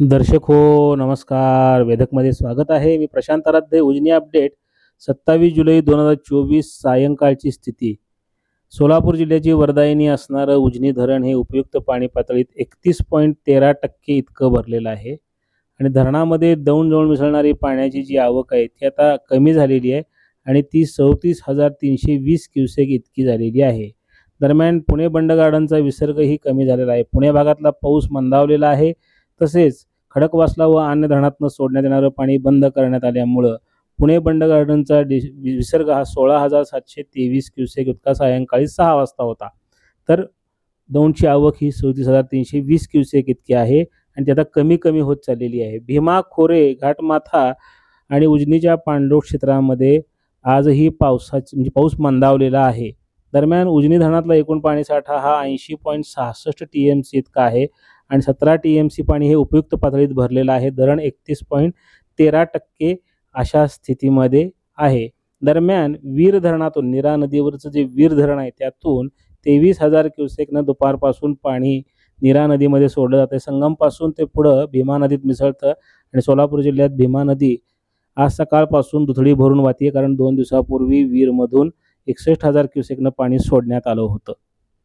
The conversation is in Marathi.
दर्शक हो नमस्कार. वेदकमध्ये स्वागत आहे. मी प्रशांत आराध्य उजनी अपडेट. सत्तावीस जुलै दोन हजार चोवीस सायंकाळची स्थिती. सोलापूर जिल्ह्याची वरदायिनी असणारं उजनी धरण हे उपयुक्त पाणी पातळीत एकतीस पॉईंट तेरा टक्के इतकं भरलेलं आहे. आणि धरणामध्ये दौंड जवळ मिसळणारी पाण्याची जी आवक आहे ती आता कमी झालेली आहे आणि ती चौतीस हजार तीनशे वीस क्युसेक इतकी झालेली आहे. दरम्यान पुणे बंड गार्डनचा विसर्गही कमी झालेला आहे. पुणे भागातला पाऊस मंदावलेला आहे. तसेच खडकवासला व अन्य धरणातनं सोडण्यात येणारं पाणी बंद करण्यात आल्यामुळं पुणे बंड गार्डनचा डि विसर्ग हा सोळा हजार सातशे तेवीस क्युसेक इतका सायंकाळी सहा वाजता होता. तर दौंडची आवक ही सदतीस हजार तीनशे वीस क्युसेक इतकी आहे आणि ती आता कमी कमी होत चाललेली आहे. भीमा खोरे घाटमाथा आणि उजनीच्या पांडव क्षेत्रामध्ये आजही पावसाच म्हणजे पाऊस मंदावलेला आहे. दरम्यान उजनी धरणातला एकूण पाणीसाठा हा ऐंशी पॉईंट सहासष्ट टी एम सी इतका आहे. आणि सतरा टी एम सी पाणी हे उपयुक्त पातळीत भरलेलं आहे. धरण एकतीस पॉईंट तेरा टक्के अशा स्थितीमध्ये आहे. दरम्यान वीर धरणातून निरा नदीवरचं जे वीर धरण आहे त्यातून तेवीस हजार क्युसेकनं दुपारपासून पाणी निरा नदीमध्ये सोडलं जातं संगमपासून ते पुढं भीमा नदीत मिसळतं आणि सोलापूर जिल्ह्यात भीमा नदी आज सकाळपासून दुथडी भरून वाहतीये कारण दोन दिवसापूर्वी वीरमधून एकसष्ट हजार क्युसेकनं पाणी सोडण्यात आलं होतं.